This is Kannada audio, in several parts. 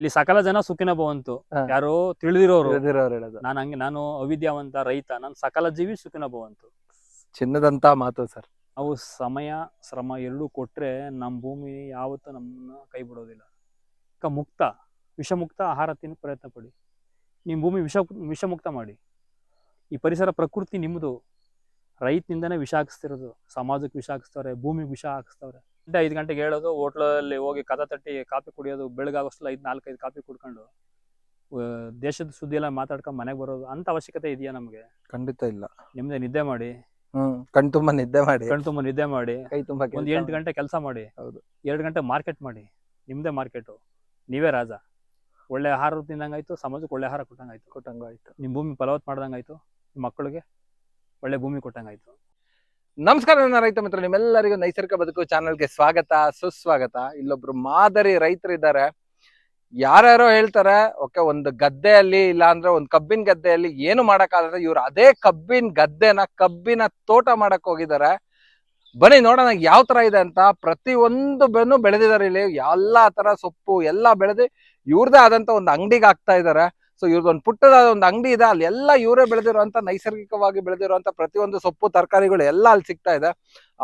ಇಲ್ಲಿ ಸಕಲ ಜನ ಸುಖಿನ ಭವಂತು. ಯಾರು ತಿಳಿದಿರೋರು. ಹೇಳೋದು. ನಾನು ಹಂಗೆ ನಾನು ಅವಿದ್ಯಾವಂತ ರೈತ ನಾನು ಸಕಲ ಜೀವಿ ಸುಖಿನ ಭವಂತು. ಚಿನ್ನದಂತ ಮಾತು ಸರ್. ನಾವು ಸಮಯ ಶ್ರಮ ಎರಡೂ ಕೊಟ್ರೆ ನಮ್ಮ ಭೂಮಿ ಯಾವತ್ತೂ ನಮ್ಮನ್ನ ಕೈ ಬಿಡೋದಿಲ್ಲ. ಈಗ ಮುಕ್ತ ವಿಷಮುಕ್ತ ಆಹಾರ ತಿನ್ನ ಪ್ರಯತ್ನ ಪಡಿ. ನಿಮ್ಮ ಭೂಮಿ ವಿಷ ವಿಷಮುಕ್ತ ಮಾಡಿ. ಈ ಪರಿಸರ ಪ್ರಕೃತಿ ನಿಮ್ಮದು ರೈತನಿಂದನೇ ವಿಷ ಹಾಕಿಸ್ತಿರೋದು ಸಮಾಜಕ್ಕೆ ವಿಷ ಹಾಕಿಸ್ತವ್ರೆ ಭೂಮಿಗೆ ವಿಷ ಹಾಕಿಸ್ತವ್ರೆ. ಗಂಟೆ ಐದು ಗಂಟೆಗೆ ಹೇಳೋದು ಹೋಟ್ಲಲ್ಲಿ ಹೋಗಿ ಕದ ತಟ್ಟಿ ಕಾಫಿ ಕುಡಿಯೋದು ಬೆಳಗಾಗೋಷ್ಟಲ್ಲ ಐದು ನಾಲ್ಕೈದು ಕಾಫಿ ಕುಡ್ಕೊಂಡು ದೇಶದ ಸುದ್ದಿ ಎಲ್ಲ ಮಾತಾಡ್ಕೊಂಡು ಮನೆಗೆ ಬರೋದು ಅಂತ ಅವಶ್ಯಕತೆ ಇದೆಯಾ ನಮಗೆ? ಖಂಡಿತ ಇಲ್ಲ. ನಿಮ್ದೆ ನಿದ್ದೆ ಮಾಡಿ? ಹ್ಮ್ ಕಣ್ ತುಂಬಾ ನಿದ್ದೆ ಮಾಡಿ. ಕಣ್ ತುಂಬಾ ನಿದ್ದೆ ಮಾಡಿ? ಕೈ ತುಂಬಾ ಒಂದು ಎಂಟು ಗಂಟೆ ಕೆಲಸ ಮಾಡಿ? ಹೌದು. ಎರಡು ಗಂಟೆ ಮಾರ್ಕೆಟ್ ಮಾಡಿ ನಿಮ್ಮದೇ ಮಾರ್ಕೆಟು. ನೀವೇ ರಾಜ. ಒಳ್ಳೆ ಆಹಾರ ತಿಂದಂಗಾಯ್ತು ಸಮಾಜಕ್ಕೆ ಒಳ್ಳೆ ಆಹಾರ ಕೊಟ್ಟಂಗಾಯ್ತು. ಕೊಟ್ಟಂಗಾಯ್ತು. ನಿಮ್ಮ ಭೂಮಿ ಫಲವತ್ ಮಾಡ್ದಂಗಾಯ್ತು ನಿಮ್ಮ ಮಕ್ಕಳಿಗೆ. ಒಳ್ಳೆ ಭೂಮಿ ಕೊಟ್ಟಂಗಾಯ್ತು. ನಮಸ್ಕಾರ ನನ್ನ ರೈತ ಮಿತ್ರ ನಿಮ್ಮೆಲ್ಲರಿಗೂ ನೈಸರ್ಗಿಕ ಬದುಕು ಚಾನಲ್ಗೆ ಸ್ವಾಗತ, ಸುಸ್ವಾಗತ. ಇಲ್ಲೊಬ್ರು ಮಾದರಿ ರೈತರಿದ್ದಾರೆ ಯಾರ್ಯಾರೋ ಹೇಳ್ತಾರೆ, ಓಕೆ, ಒಂದು ಗದ್ದೆಯಲ್ಲಿ ಇಲ್ಲ ಅಂದ್ರೆ ಒಂದು ಕಬ್ಬಿನ ಗದ್ದೆಯಲ್ಲಿ ಏನು ಮಾಡಕ್ಕಾಗಲ್ಲ, ಇವ್ರು ಅದೇ ಕಬ್ಬಿನ ಗದ್ದೆನ, ಕಬ್ಬಿನ ತೋಟ ಮಾಡಕ್ ಹೋಗಿದ್ದಾರೆ. ಬನ್ನಿ, ನೋಡೋಣ ಯಾವ ತರ ಇದೆ ಅಂತ. ಪ್ರತಿ ಒಂದು ಬೆನ್ನು ಬೆಳೆದಿದ್ದಾರೆ ಇಲ್ಲಿ. ಎಲ್ಲಾ ತರ ಸೊಪ್ಪು, ಎಲ್ಲಾ ಬೆಳೆದು ಇವ್ರದೇ ಆದಂತ ಒಂದು ಅಂಗಡಿಗೆ ಹಾಕ್ತಾ ಇದ್ದಾರೆ. ಸೊ ಇವ್ರದ್ದು ಒಂದು ಪುಟ್ಟದಾದ ಒಂದು ಅಂಗಡಿ ಇದೆ. ಅಲ್ಲಿ ಎಲ್ಲ ಇವರೇ ಬೆಳೆದಿರುವಂತ, ನೈಸರ್ಗಿಕವಾಗಿ ಬೆಳೆದಿರುವಂತ ಪ್ರತಿಯೊಂದು ಸೊಪ್ಪು, ತರಕಾರಿಗಳು ಎಲ್ಲ ಅಲ್ಲಿ ಸಿಗ್ತಾ ಇದೆ.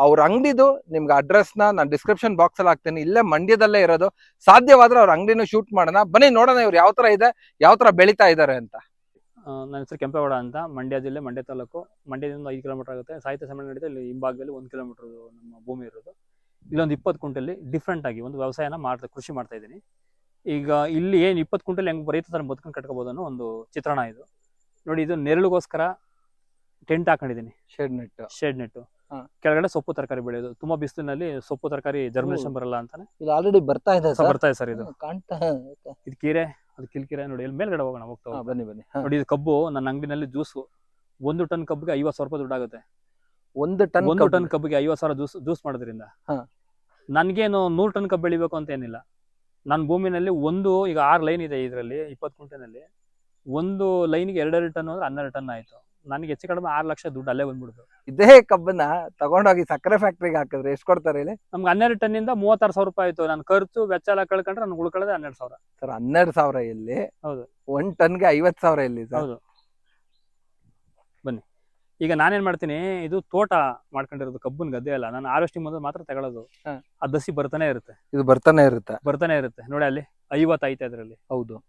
ಅವ್ರ ಅಂಗಡಿದು ನಿಮ್ಗೆ ಅಡ್ರೆಸ್ನ ನಾನು ಡಿಸ್ಕ್ರಿಪ್ಷನ್ ಬಾಕ್ಸ್ ಅಲ್ಲಿ ಹಾಕ್ತೀನಿ. ಇಲ್ಲೇ ಮಂಡ್ಯದಲ್ಲೇ ಇರೋದು. ಸಾಧ್ಯವಾದ್ರೆ ಅವ್ರ ಅಂಗಡಿನೂ ಶೂಟ್ ಮಾಡೋಣ. ಬನ್ನಿ, ನೋಡೋಣ ಇವ್ರು ಯಾವ ತರ ಇದೆ, ಯಾವ ತರ ಬೆಳೀತಾ ಇದ್ದಾರೆ ಅಂತ. ನನ್ನ ಹೆಸರು ಕೆಂಪೇಗೌಡ ಅಂತ. ಮಂಡ್ಯ ಜಿಲ್ಲೆ, ಮಂಡ್ಯ ತಾಲೂಕು. ಮಂಡ್ಯದಿಂದ ಐದು ಕಿಲೋಮೀಟರ್ ಆಗುತ್ತೆ. ಸಾಹಿತ್ಯ ಸಮ್ಮೇಳನ ನಡೀತಾ ಇಲ್ಲಿ ಹಿಂಭಾಗದಲ್ಲಿ ಒಂದು ಕಿಲೋಮೀಟರ್ ನಮ್ಮ ಭೂಮಿ ಇರೋದು. ಇಲ್ಲೊಂದು ಇಪ್ಪತ್ತು ಕುಂಟಲ್ಲಿ ಡಿಫ್ರೆಂಟ್ ಆಗಿ ಒಂದು ವ್ಯವಸಾಯನ ಮಾಡ್ತಾ, ಕೃಷಿ ಮಾಡ್ತಾ ಇದ್ದೀನಿ. ಈಗ ಇಲ್ಲಿ ಏನು ಇಪ್ಪತ್ತು ಕುಂಟಲ್ ಹೆಂಗೆ ಬರೀತ ಥರ ಬದುಕೊಂಡು ಕಟ್ಕೋಬೋದು ಅನ್ನೋ ಒಂದು ಚಿತ್ರಣ ಇದು. ನೋಡಿ ಇದು ನೆರಳಿಗೋಸ್ಕರ ಟೆಂಟ್ ಹಾಕೊಂಡಿದ್ದೀನಿ. ಶೇಡ್ ನೆಟ್ ಶೇಡ್ ನೆಟ್ ಕೆಳಗಡೆ ಸೊಪ್ಪು ತರಕಾರಿ ಬೆಳೆಯೋದು. ತುಂಬಾ ಬಿಸಿಲಿನಲ್ಲಿ ಸೊಪ್ಪು ತರಕಾರಿ ಜರ್ಮಿನೇಷನ್ ಬರಲ್ಲ ಅಂತಾನೆ. ಇದು ಆಲ್ರೆಡಿ ಬರ್ತಾ ಇದೆ ಬರ್ತಾ ಇದೆ ಸರ್ ಇದು. ಕಾಣ್ತಾ ಇದು. ಕೀರೆ ಅದು ಕಿಲ್ಕಿರೆ ನೋಡಿ ಇಲ್ಲಿ ಮೇಲ್ಗಡೆ ಹೋಗೋಣ ಹೋಗ್ತಾ. ಬನ್ನಿ ಬನ್ನಿ. ನೋಡಿ ಇದು ಕಬ್ಬು ನನ್ನ ಅಂಗಡಿನಲ್ಲಿ ಜ್ಯೂಸು. ಒಂದು ಟನ್ ಕಬ್ಬಿಗೆ ಐವತ್ತು ಸಾವಿರ ರೂಪಾಯಿ ದುಡ್ಡಾಗುತ್ತೆ ಒಂದು ಟನ್ ಒಂದು ಟನ್ ಕಬ್ಬಿಗೆ ಐವತ್ ಸಾವಿರ ಜ್ಯೂಸ್ ಜ್ಯೂಸ್ ಮಾಡೋದ್ರಿಂದ. ನನ್ಗೇನು ನೂರು ಟನ್ ಕಬ್ಬು ಬೆಳಿಬೇಕು ಅಂತ ಏನಿಲ್ಲ. ನನ್ನ ಭೂಮಿನಲ್ಲಿ ಒಂದು ಈಗ ಆರು ಲೈನ್ ಇದೆ ಇದರಲ್ಲಿ ಇಪ್ಪತ್ತು ಕುಂಟೆನಲ್ಲಿ ಒಂದು ಲೈನ್ಗೆ ಎರಡೆರಡು ಟನ್ ಅಂದ್ರೆ ಹನ್ನೆರಡು ಟನ್ ಆಯ್ತು. ನನಗೆ ಹೆಚ್ಚು ಕಡಿಮೆ ಆರು ಲಕ್ಷ ದುಡ್ಡು ಅಲ್ಲೇ ಬಂದ್ಬಿಡ್ತು. ಇದೇ ಕಬ್ಬನ್ನ ತಗೊಂಡೋಗಿ ಸಕ್ಕರೆ ಫ್ಯಾಕ್ಟ್ರಿಗೆ ಹಾಕಿದ್ರೆ ಎಷ್ಟು ಕೊಡ್ತಾರೆ ಇಲ್ಲಿ? ನಮ್ಗೆ ಹನ್ನೆರಡು ಟನ್ನಿಂದ ಮೂವತ್ತಾರು ಸಾವಿರ ರೂಪಾಯಿ ಆಯ್ತು. ನಾನು ಖರ್ಚು ವೆಚ್ಚ ಎಲ್ಲ ಕಳ್ಕೊಂಡ್ರೆ ನನ್ಗೆ ಉಳ್ಕೊಳ್ಳೋದೇ ಹನ್ನೆರಡು ಸಾವಿರ. ಸರ್ ಹನ್ನೆರಡು ಸಾವಿರ ಇಲ್ಲಿ. ಹೌದು. ಒಂದ್ ಟನ್ಗೆ ಐವತ್ ಸಾವಿರ ಇಲ್ಲಿ ಸರ್. ಹೌದು. ಈಗ ನಾನೇನ್ ಮಾಡ್ತೀನಿ ಇದು ತೋಟ ಮಾಡ್ಕೊಂಡಿರೋದು ಕಬ್ಬನ್ ಗದ್ದೆ ಅಲ್ಲ ನಾನು ಹಾರ್ವೆಸ್ಟಿಂಗ್ ಮುಂದೆ ಮಾತ್ರ ತಗೊಳ್ಳೋದು ಹಾ. ಆ ದಸಿ ಬರ್ತಾನೆ ಇರುತ್ತೆ. ಇದು ಬರ್ತಾನೆ ಇರುತ್ತೆ. ಬರ್ತಾನೆ ಇರುತ್ತೆ. ನೋಡಿ ಅಲ್ಲಿ ಐವತ್ತು ಐತೆ ಅದರಲ್ಲಿ. ಹೌದು.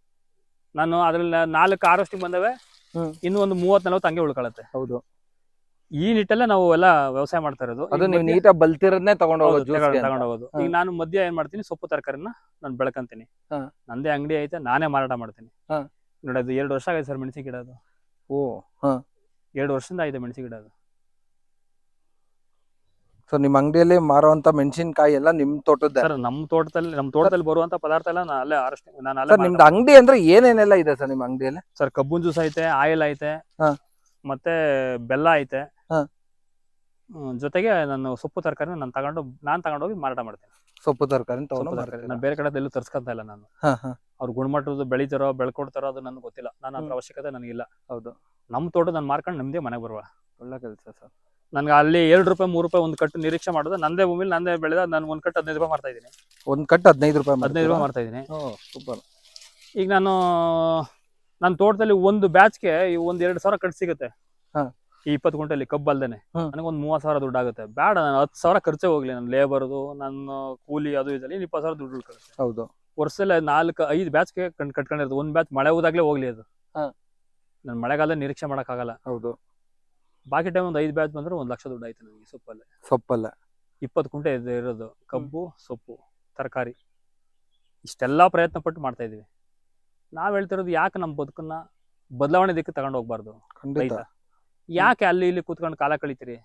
ನಾನು ಅದ್ರಲ್ಲಿ ನಾಲ್ಕು ಹಾರ್ವೆಸ್ಟಿಂಗ್ ಬಂದವೆ. ಹ್ಮ್. ಇನ್ನು ಒಂದು ಮೂವತ್ ನಲ್ವತ್ತು ಹಂಗೆ ಉಳ್ಕೊಳತ್ತೆ. ಹೌದು. ಈ ನಿಟ್ಟಲ್ಲೇ ನಾವು ಎಲ್ಲ ವ್ಯವಸಾಯ ಮಾಡ್ತಾ ಇರೋದು. ಅದು ಈಗ ನೀವು ಮಧ್ಯೆ- ನೀಟಾಗಿ ಬಲ್ತಿರೋದನ್ನೇ ತಗೊಂಡು ಹೋಗೋ ಹೌದು, ಜ್ಯೂಸ್ ತಗೊಂಡ್- ತಗೊಂಡ್ ಹೋಗೋದು ಈಗ ನಾನು ಮಧ್ಯ ಏನ್ ಮಾಡ್ತೀನಿ ಸೊಪ್ಪು ತರಕಾರಿನ ನಾನು ಬೆಳ್ಕಂತೀನಿ. ಹಾ. ನಂದೇ ಅಂಗಡಿ ಐತೆ ನಾನೇ ಮಾರಾಟ ಮಾಡ್ತೀನಿ. ಹಾ. ನೋಡಿ ಅದು ಎರಡು ವರ್ಷ ಆಗೈತೆ ಸರ್ ಮೆಣಸಿನ ಗಿಡ ಅದು. ಓ ಹಾ. ಎರಡು ವರ್ಷದಿಂದ ಆಯ್ತು ಮೆಣಸಿನ ಗಿಡ ಅದು. ಸೊ ನಿಮ್ ಅಂಗಡಿಯಲ್ಲಿ ಮಾರುವಂತ ಮೆಣಸಿನಕಾಯಿ ಎಲ್ಲ ನಿಮ್ ತೋಟದ ಸರ್ ನಮ್ಮ ತೋಟದಲ್ಲಿ ನಮ್ಮ ತೋಟದಲ್ಲಿ ಬರುವಂತ ಪದಾರ್ಥ ಎಲ್ಲ ನಾನು ಅಲ್ಲೇ ಹಾರ್ವೆಸ್ಟ್ ನಾನು ಅಲ್ಲೇ ಸರ್ ನಿಮ್ದು ಅಂಗಡಿ ಅಂದ್ರೆ ಏನೇನೆಲ್ಲ ಇದೆ ಸರ್ ನಿಮ್ ಅಂಗಡಿಯಲ್ಲಿ? ಸರ್ ಕಬ್ಬುನ್ ಜ್ಯೂಸ್ ಐತೆ ಆಯಿಲ್ ಐತೆ ಹಾ. ಮತ್ತೆ ಬೆಲ್ಲ ಐತೆ. ಹಾ. ಹ್ಮ್, ಜೊತೆಗೆ ನಾನು ಸೊಪ್ಪು ತರಕಾರಿ ನಾನು ತಗೊಂಡು ನಾನು ತಗೊಂಡೋಗಿ ಮಾರಾಟ ಮಾಡ್ತೀನಿ. ಸೊಪ್ಪು ತರಕಾರಿ ತಗೊಂಡು ಸೊಪ್ಪು ತರಕಾರಿ? ನಾನು ಬೇರೆ ಕಡೆ ಎಲ್ಲೂ ತರ್ಸ್ಕೊಂತ ಇಲ್ಲ ನಾನು. ಹಾ ಹಾ. ಅವ್ರು ಗುಣಮಟ್ಟದ ಬೆಳಿತಾರೋ ಬೆಳ್ಕೊಡ್ತಾರೋ ಅದು ನನಗೆ ಗೊತ್ತಿಲ್ಲ. ನಾನು ಅದ್ರ ಹ್ಮ್. ಅವಶ್ಯಕತೆ ನನಗಿಲ್ಲ. ಹೌದು. ನಮ್ಮ ತೋಟ ನಾನು ಮಾರ್ಕೊಂಡು ನಮ್ದೇ ಮನೆಗೆ ಬರುವ. ಒಳ್ಳೆ ಕೆಲಸ ಸರ್. ನನಗೆ ಅಲ್ಲಿ ಎರಡು ರೂಪಾಯಿ ಮೂರು ರೂಪಾಯಿ ಒಂದು ಕಟ್ಟು ನಿರೀಕ್ಷೆ ಮಾಡೋದು. ನಂದೇ ಭೂಮಿಲಿ ನಂದೇ ಬೆಳೆದ ನಾನು ಒಂದು ಕಟ್ಟು ಹದಿನೈದು ರೂಪಾಯಿ ಮಾಡ್ತಾ ಇದ್ದೀನಿ. ಒಂದ್ ಕಟ್ಟು ಹದಿನೈದು ರೂಪಾಯಿ ಹದಿನೈದು ರೂಪಾಯಿ ಮಾಡ್ತಾ ಇದ್ದೀನಿ. ಸೂಪರ್. ಈಗ ನಾನು ನನ್ನ ತೋಟದಲ್ಲಿ ಒಂದು ಬ್ಯಾಚ್ಗೆ ಒಂದು ಎರಡು ಸಾವಿರ ಕಟ್ಟು ಸಿಗುತ್ತೆ. ಈ ಇಪ್ಪತ್ತು ಗುಂಟಲ್ಲಿ ಕಬ್ಬು ಅಲ್ದೇನೆ. ನನಗೆ ಒಂದು ಮೂವತ್ತು ಸಾವಿರ ದುಡ್ಡು ಆಗುತ್ತೆ. ಬೇಡ ನಾನು ಹತ್ತು ಸಾವಿರ ಖರ್ಚೇ ಹೋಗ್ಲಿ. ನನ್ನ ಲೇಬರ್ದು ನನ್ನ ಕೂಲಿ ಅದು ಇದರಲ್ಲಿ ಇಪ್ಪತ್ತು ಸಾವಿರ ದುಡ್ಡು ಉಳ್ಕೊಳ್ಳುತ್ತೆ. ಹೌದು. ವರ್ಷದಲ್ಲಿ ನಾಲ್ಕು ಐದು ಬ್ಯಾಚ್ಗೆ ಕಣ್ ಕಟ್ಕೊಂಡಿರೋದು. ಒಂದು ಬ್ಯಾಚ್ ಮಳೆ ಹೋದಾಗ್ಲೇ ಹೋಗ್ಲಿ ಅದು. ನಾನು ಮಳೆಗಾಲ ನಿರೀಕ್ಷೆ ಮಾಡೋಕ್ಕಾಗಲ್ಲ. ಹೌದು. ಬಾಕಿ ಟೈಮ್ ಒಂದು ಐದು ಬ್ಯಾಚ್ ಬಂದ್ರೆ ಒಂದು ಲಕ್ಷ ದುಡ್ಡು ಆಯ್ತು ನನಗೆ ಸೊಪ್ಪಲ್ಲಿ. ಸೊಪ್ಪಲ್ಲ. ಇಪ್ಪತ್ತು ಕುಂಟೆ ಇದೆ ಇರೋದು ಕಬ್ಬು ಸೊಪ್ಪು ತರಕಾರಿ. ಇಷ್ಟೆಲ್ಲ ಪ್ರಯತ್ನ ಪಟ್ಟು ಮಾಡ್ತಾ ಇದೀವಿ ನಾವ್ ಹೇಳ್ತಿರೋದು ಯಾಕೆ ನಮ್ಮ ಬದುಕನ್ನ ಬದಲಾವಣೆ ದಿಕ್ಕು ತಗೊಂಡು ಹೋಗ್ಬಾರ್ದು? ಖಂಡಿತ. ರೈತ. ಯಾಕೆ ಅಲ್ಲಿ ಇಲ್ಲಿ ಕೂತ್ಕೊಂಡು ಕಾಲ ಕಳಿತೀರಿ?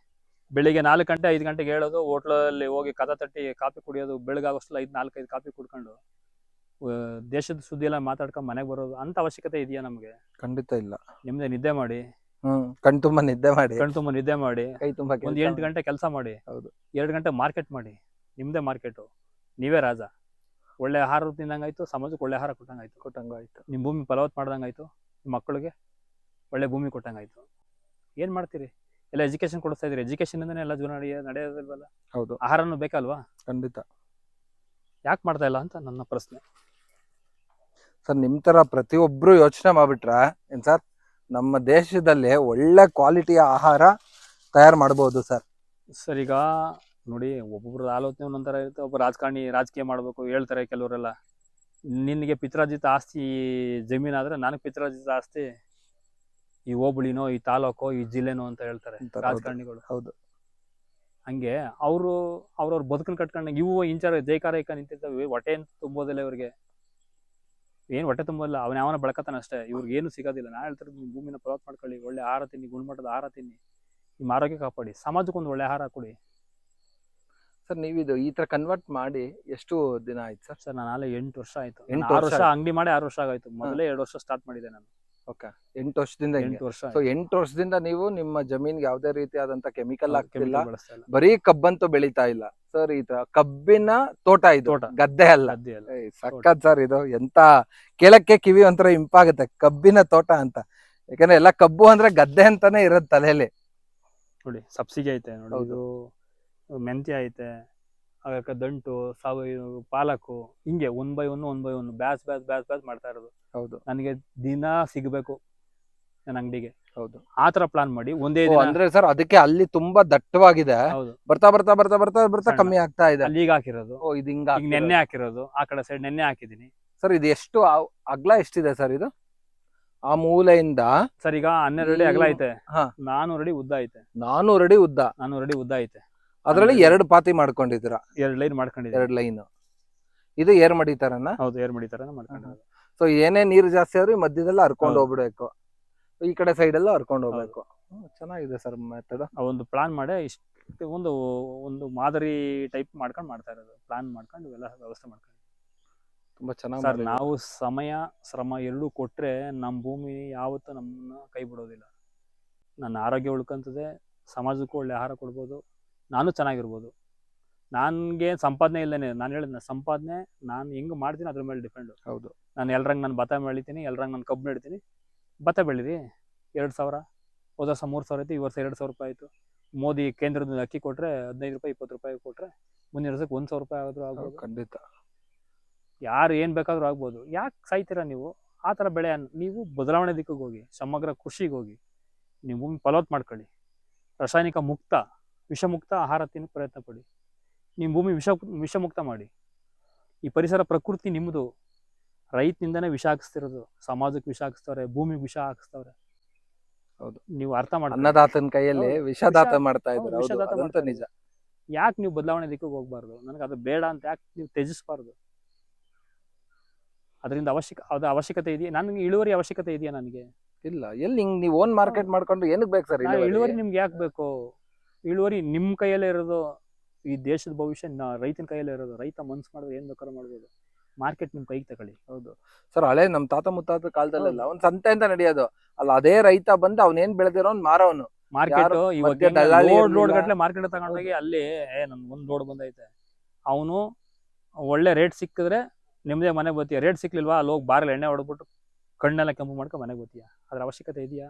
ಬೆಳಿಗ್ಗೆ ನಾಲ್ಕು ಗಂಟೆ ಐದು ಗಂಟೆಗೆ ಹೇಳೋದು ಹೋಟ್ಲಲ್ಲಿ ಹೋಗಿ ಕದ ತಟ್ಟಿ ಕಾಫಿ ಕುಡಿಯೋದು ಬೆಳಗಾಗೋಷ್ಟಲ್ಲ ಐದು ನಾಲ್ಕೈದು ಕಾಫಿ ಕುಡ್ಕೊಂಡು ದೇಶದ ಸುದ್ದಿ ಎಲ್ಲ ಮಾತಾಡ್ಕೊಂಡು ಮನೆಗೆ ಬರೋದು ಅಂತ ಅವಶ್ಯಕತೆ ಇದೆಯಾ ನಮಗೆ? ಖಂಡಿತ ಇಲ್ಲ. ನಿಮ್ದೆ ನಿದ್ದೆ ಮಾಡಿ? ಹ್ಮ್ ಕಣ್ ತುಂಬಾ ನಿದ್ದೆ ಮಾಡಿ. ಕಣ್ ತುಂಬಾ ನಿದ್ದೆ ಮಾಡಿ? ಕೈ ತುಂಬಾ ಒಂದ್ ಎಂಟು ಗಂಟೆ ಕೆಲಸ ಮಾಡಿ. ಹೌದು. ಎರಡು ಗಂಟೆ ಮಾರ್ಕೆಟ್ ಮಾಡಿ. ನಿಮ್ದೇ ಮಾರ್ಕೆಟು. ನೀವೇ ರಾಜ. ಒಳ್ಳೆ ಆಹಾರ ತಿಂದಂಗಾಯ್ತು ಸಮಾಜಕ್ಕೆ ಒಳ್ಳೆ ಆಹಾರ ಕೊಟ್ಟಂಗಾಯ್ತು. ಕೊಟ್ಟಂಗಾಯ್ತು. ನಿಮ್ಮ ಭೂಮಿ ಫಲವತ್ ಮಾಡ್ದಂಗಾಯ್ತು ನಿಮ್ಮ ಮಕ್ಕಳಿಗೆ ಒಳ್ಳೆ ಭೂಮಿ ಕೊಟ್ಟಂಗಾಯ್ತು. ಏನ್ ಮಾಡ್ತೀರಿ? ಎಲ್ಲ ಎಜುಕೇಶನ್ ಕೊಡಿಸ್ತಾ ಇದ್ರಿ ಎಜುಕೇಶನ್ ಇಂದನೇ ಎಲ್ಲ ಜೀವನ ನಡೆಯ ನಡೆಯೋದಿಲ್ವಲ್ಲ? ಹೌದು. ಆಹಾರನೂ ಬೇಕಲ್ವಾ? ಖಂಡಿತ. ಯಾಕೆ ಮಾಡ್ತಾ ಇಲ್ಲ ಅಂತ ನನ್ನ ಪ್ರಶ್ನೆ. ಸರ್ ನಿಮ್ ತರ ಪ್ರತಿಯೊಬ್ರು ಯೋಚನೆ ಮಾಡ್ಬಿಟ್ರ ಏನ್ ಸರ್ ನಮ್ಮ ದೇಶದಲ್ಲಿ ಒಳ್ಳೆ ಕ್ವಾಲಿಟಿಯ ಆಹಾರ ತಯಾರು ಮಾಡ್ಬೋದು ಸರ್. ಸರ್ ಈಗ ನೋಡಿ ಒಬ್ಬೊಬ್ರ ಆಲೋಚನೆ ಒಂದೊಂಥರ ಇರುತ್ತೆ. ಒಬ್ಬ ರಾಜಕಾರಣಿ ರಾಜಕೀಯ ಮಾಡಬೇಕು ಹೇಳ್ತಾರೆ ಕೆಲವರೆಲ್ಲ. ನಿನಗೆ ಪಿತ್ರಾಜಿತ ಆಸ್ತಿ ಜಮೀನಾದ್ರೆ ನನಗೆ ಪಿತ್ರಾಜಿತ ಆಸ್ತಿ ಈ ಹೋಬಳಿನೋ ಈ ತಾಲೂಕೋ ಈ ಜಿಲ್ಲೆನೋ ಅಂತ ಹೇಳ್ತಾರೆ. ರಾಜಕಾರಣಿಗಳು. ಹೌದು. ಹಂಗೆ ಅವರು ಅವ್ರವ್ರ ಬದುಕನ್ ಕಟ್ಕೊಂಡಂಗೆ ಇವು ಇಂಚಾರ ಜೈಕಾರ ನಿಂತಿರ್ತವೆ ಹೊಟ್ಟೆ ತುಂಬೋದಿಲ್ಲ ಇವ್ರಿಗೆ. ಏನ್ ಹೊಟ್ಟೆ ತುಂಬಲ್ಲ ಅವನ ಯಾವನ ಬೆಳಕತಾನ ಅಷ್ಟೇ. ಇವ್ರಿಗೆ ಏನು ಸಿಗೋದಿಲ್ಲ. ನಾ ಹೇಳ್ತಾರೆ ನೀವು ಭೂಮಿನ ಫಲವತ್ ಮಾಡ್ಕೊಳ್ಳಿ. ಒಳ್ಳೆ ಆಹಾರ ತಿನ್ನಿ ಗುಣಮಟ್ಟದ ಆಹಾರ ತಿನ್ನಿ. ನಿಮ್ಮ ಆರೋಗ್ಯ ಕಾಪಾಡಿ. ಸಮಾಜಕ್ಕೊಂದು ಒಳ್ಳೆ ಆಹಾರ ಕೊಡಿ. ಸರ್ ನೀವಿದು ಈ ತರ ಕನ್ವರ್ಟ್ ಮಾಡಿ ಎಷ್ಟು ದಿನ ಆಯ್ತು ಸರ್? ಸರ್ ನಾನು ಅಲ್ಲೇ ಎಂಟು ವರ್ಷ ಆಯ್ತು. ಎಂಟು ಆರು ವರ್ಷ ವರ್ಷ ಅಂಗಡಿ ಮಾಡಿ ಆರು ವರ್ಷ ಆಗಾಯ್ತು. ಮೊದಲೇ ಎರಡು ವರ್ಷ ಸ್ಟಾರ್ಟ್ ಮಾಡಿದೆ ನಾನು. ಓಕೆ. ಎಂಟು ವರ್ಷದಿಂದ ಎಂಟು ವರ್ಷ ಸೊ ಎಂಟು ವರ್ಷದಿಂದ ನೀವು ನಿಮ್ಮ ಜಮೀನ್ಗೆ ಯಾವುದೇ ರೀತಿಯಾದಂತ ಕೆಮಿಕಲ್ ಹಾಕ್ತಿಲ್ಲ. ಕೆಮಿಕಲ್ ಬಳಸ್ತಾ ಇಲ್ಲ. ಬರೀ ಕಬ್ಬಂತೂ ಬೆಳೀತಾ ಇಲ್ಲ. ಸರ್ ಇದು ಕಬ್ಬಿನ ತೋಟ ಇದು. ತೋಟ. ಗದ್ದೆ ಅಲ್ಲ. ಅದೇ ಅಲ್ಲ. ಏಯ್, ಸಖತ್ ಸರ್ ಇದು. ಎಂತ ಕೇಳಕ್ಕೆ ಕಿವಿ ಒಂಥರ ಇಂಪಾಗುತ್ತೆ. ಕಬ್ಬಿನ ತೋಟ ಅಂತ. ಯಾಕಂದ್ರೆ ಎಲ್ಲ ಕಬ್ಬು ಅಂದ್ರೆ ಗದ್ದೆ ಅಂತಾನೆ ಇರೋದ್ ತಲೆಯಲ್ಲಿ ನೋಡಿ ಸಬ್ಸಿಗೆ ಐತೆ ನೋಡಿ ಹೌದು. ಇದು. ಮೆಂತ್ಯ ಐತೆ ಅದಕ್ಕೆ ದಂಟು ಸಾವಯವ ಪಾಲಕು ಹಿಂಗೆ one by one one by one ಬ್ಯಾಸ್ ಬ್ಯಾಸ್ ಬ್ಯಾಸ್ ಬ್ಯಾಸ್ ಮಾಡ್ತಾ ಇರೋದು. ಹೌದು. ನನಗೆ ದಿನ ಸಿಗಬೇಕು ನನ್ನ ಅಂಗಡಿಗೆ. ಹೌದು. ಆ ತರ ಪ್ಲಾನ್ ಮಾಡಿ ಒಂದೇ ಓ, ದಿನ ಅಂದ್ರೆ ಸರ್ ಅದಕ್ಕೆ ಅಲ್ಲಿ ತುಂಬಾ ದಟ್ಟವಾಗಿದೆ. ಹೌದು. ಬರ್ತಾ ಬರ್ತಾ ಬರ್ತಾ ಬರ್ತಾ ಬರ್ತಾ ಸಣ್ಣ. ಕಮ್ಮಿ ಆಗ್ತಾ ಇದೆ. ಅಲ್ಲಿ ಈಗ ಹಾಕಿರೋದು. ಓ ಇದು ಹಿಂಗ ಈಗ ನೆನ್ನೆ ಹಾಕಿರೋದು. ಆ ಕಡೆ ಸೈಡ್ ನೆನ್ನೆ ಹಾಕಿದೀನಿ ಸರ್ ಇದು ಎಷ್ಟು ಆ- ಅಗ್ಲ ಎಷ್ಟಿದೆ ಸರ್ ಇದು? ಆ ಮೂಲೆಯಿಂದ ಸರ್ ಈಗ ಹನ್ನೆರಡು ಅಡಿ ಅಗಲ ಐತೆ. ಹಾ. ನಾನೂರು ಅಡಿ ಉದ್ದ ಐತೆ. ನಾನೂರು ಅಡಿ ಉದ್ದ. ನಾನೂರು ಅಡಿ ಉದ್ದ ಐತೆ. ಅದ್ರಲ್ಲಿ ಹನ್ನೆರಡು. ಎರಡು ಪಾತಿ ಮಾಡ್ಕೊಂಡಿದ್ದೀರಾ? ಎರಡು ಲೈನ್ ಮಾಡ್ಕೊಂಡಿದ್ದೀನಿ. ಎರಡ್ ಲೈನ್. ಇದು ಏರ್ ಮಡಿತಾರ ಹೌದು ಏರ್ ಮಡಿ ತರ ಸೊ ಏನೇ ನೀರು ಜಾಸ್ತಿ ಆದ್ರೂ ಈ ಮಧ್ಯದಲ್ಲಿ ಹರ್ಕೊಂಡು ಹೌದು. ಹೋಗ್ಬಿಡ್ಬೇಕು. ಈ ಕಡೆ ಸೈಡ್ ಎಲ್ಲ ಹರ್ಕೊಂಡು ಹೋಗ್ಬೇಕು. ಚೆನ್ನಾಗಿದೆ ಸರ್ ಮೆಥಡ್ ಒಂದು ಪ್ಲಾನ್ ಮಾಡಿ ಇಷ್ಟು ಒಂದು ಒಂದು ಮಾದರಿ ಟೈಪ್ ಮಾಡ್ಕೊಂಡು ಮಾಡ್ತಾ ಇರೋದು. ಪ್ಲಾನ್ ಮಾಡ್ಕೊಂಡು ಇವೆಲ್ಲ ವ್ಯವಸ್ಥೆ ಮಾಡ್ಕೊಂಡು. ತುಂಬಾ ಚೆನ್ನಾಗಿ ಸರ್ ನಾವು ಸಮಯ ಶ್ರಮ ಎರಡೂ ಕೊಟ್ರೆ ನಮ್ಮ ಭೂಮಿ ಯಾವತ್ತೂ ನಮ್ಮನ್ನ ಕೈ ಬಿಡೋದಿಲ್ಲ. ನನ್ನ ಆರೋಗ್ಯ ಉಳ್ಕೊಂತದೆ ಸಮಾಜಕ್ಕೂ ಒಳ್ಳೆ ಆಹಾರ ಕೊಡ್ಬೋದು ನಾನು ಚೆನ್ನಾಗಿರ್ಬೋದು. ನನಗೆ ಸಂಪಾದನೆ ಇಲ್ಲದೇನೆ ನಾನು ಹೇಳಿದ್ನ ಸಂಪಾದನೆ ನಾನು ಹೆಂಗ್ ಮಾಡ್ತೀನಿ ಅದ್ರ ಮೇಲೆ ಡಿಪೆಂಡ್ ಹೌದು. ನಾನು ಎಲ್ರಂಗೆ ನಾನು ಭತ್ತ ಬೆಳಿತೀನಿ ಎಲ್ರಂಗೆ ನಾನು ಕಬ್ಬು ಬೆಳಿತೀನಿ ಭತ್ತ ಬೆಳೀರಿ ಎರಡು ಸಾವಿರ ಹೋದ ವರ್ಷ ಮೂರು ಸಾವಿರ ಐತಿ ಈ ವರ್ಷ ಎರಡು ಸಾವಿರ ರೂಪಾಯಿ ಆಯಿತು. ಮೋದಿ ಕೇಂದ್ರದ ಅಕ್ಕಿ ಕೊಟ್ಟರೆ ಹದಿನೈದು ರೂಪಾಯಿ ಇಪ್ಪತ್ತು ರೂಪಾಯಿ ಕೊಟ್ಟರೆ ಮುಂದಿನ ವರ್ಷಕ್ಕೆ ಒಂದು ಸಾವಿರ ರೂಪಾಯಿ ಆದರೂ ಆಗ್ಬೋದು. ಖಂಡಿತ. ಯಾರು ಏನು ಬೇಕಾದರೂ ಆಗ್ಬೋದು. ಯಾಕೆ ಸಾಯ್ತೀರಾ ನೀವು? ಆ ಥರ ಬೆಳೆ ನೀವು ಬದಲಾವಣೆ ದಿಕ್ಕಿಗೆ ಹೋಗಿ ಸಮಗ್ರ ಕೃಷಿಗೆ ಹೋಗಿ ನೀವು ಭೂಮಿ ಫಲವತ್ ಮಾಡ್ಕೊಳ್ಳಿ. ರಾಸಾಯನಿಕ ಮುಕ್ತ ವಿಷಮುಕ್ತ ಆಹಾರ ತಿನ್ನೋ ಪ್ರಯತ್ನ ಪಡಿ. ನಿಮ್ಮ ಭೂಮಿ ವಿಷ ವಿಷಮುಕ್ತ ಮಾಡಿ. ಈ ಪರಿಸರ ಪ್ರಕೃತಿ ನಿಮ್ಮದು ರೈತನಿಂದನೇ ವಿಷ ಹಾಕಿಸ್ತಿರೋದು ಸಮಾಜಕ್ಕೆ ವಿಷ ಹಾಕಿಸ್ತವ್ರೆ ಭೂಮಿಗೆ ವಿಷ ಹಾಕಿಸ್ತವ್ರೆ. ಹೌದು. ನೀವು ಅರ್ಥ ಮಾಡಿ ಅನ್ನದಾತನ ಕೈಯಲ್ಲಿ. ವಿಷದಾತ ಮಾಡ್ತಾ ಇದ್ದಾರೆ. ಹೌದು ವಿಷದಾತ ಮಾಡ್ತಾ ನಿಜ. ಯಾಕೆ ನೀವು ಬದಲಾವಣೆ ದಿಕ್ಕಿಗೆ ಹೋಗ್ಬಾರ್ದು? ನನಗೆ ಅದು ಬೇಡ ಅಂತ ಯಾಕೆ ನೀವು ತ್ಯಜಿಸಬಾರ್ದು? ಅದರಿಂದ ಅವಶ್ಯಕ ಅದು ಅವಶ್ಯಕತೆ ಇದೆಯಾ? ನನಗೆ ಇಳುವರಿ ಅವಶ್ಯಕತೆ ಇದೆಯಾ ನನಗೆ? ಇಲ್ಲ. ಎಲ್ಲಿ ಹಿಂಗ್ ನೀವು ಓನ್ ಮಾರ್ಕೆಟ್ ಮಾಡ್ಕೊಂಡು ಏನಕ್ಕೆ ಬೇಕು ಸರ್ ಇಳುವರಿ? ನಿಮ್ಗೆ ಯಾಕೆ ಬೇಕು? ಇಳುವರಿ ನಿಮ್ಮ ಕೈಯಲ್ಲೇ ಇರೋದು ಈ ದೇಶದ ಭವಿಷ್ಯ ರೈತನ ಕೈಯಲ್ಲೇ ಇರೋದು ರೈತ ಮನ್ಸು ಮಾಡೋದು ಏನು ಬೇಕಾದ್ರೂ ಮಾಡ್ಬೋದು. ಮಾರ್ಕೆಟ್ ನಿಮ್ ಕೈಗೆ ತಗೊಳ್ಳಿ. ಹೌದು. ಸರ್ ಹಳೆ ನಮ್ ತಾತ ಮುತ್ತಾತ ಕಾಲದಲ್ಲೆಲ್ಲ ಒಂದ್ ಸಂತೆ ಅಂತ ನಡೆಯೋದು. ಅಲ್ಲ ಅದೇ ರೈತ ಬಂದು ಅವ್ನ ಏನ್ ಬೆಳೆದಿರೋ ಮಾರವನು ಮಾರ್ಕೆಟ್ ಯಾರು ಇವಾಗ ಮಧ್ಯ ದಲ್ಲಾಳಿ ಲೋಡ್ ಲೋಡ್ ಇರ್ಲಿಲ್ಲ. ಗಟ್ಲೆ ಮಾರ್ಕೆಟ್ ತಗೊಂಡೋಗಿ ಅಲ್ಲಿ ಏ ನನ್ ಒಂದ್ ಲೋಡ್ ಬಂದೈತೆ. ಅವನು ಒಳ್ಳೆ ರೇಟ್ ಸಿಕ್ಕಿದ್ರೆ ನಿಮ್ದೇ ಮನೆಗೆ ಬತ್ತೀಯ ರೇಟ್ ಸಿಕ್ಲಿಲ್ವಾ? ಅಲ್ಲಿ ಹೋಗಿ ಬಾರಲ್ಲಿ ಎಣ್ಣೆ ಹೊಡ್ಬಿಟ್ಟು ಕಣ್ಣೆಲ್ಲ ಕೆಂಪು ಮಾಡ್ಕೊಂಡು ಮನೆಗೆ ಬತ್ತೀಯ ಅದ್ರ ಅವಶ್ಯಕತೆ ಇದೆಯಾ?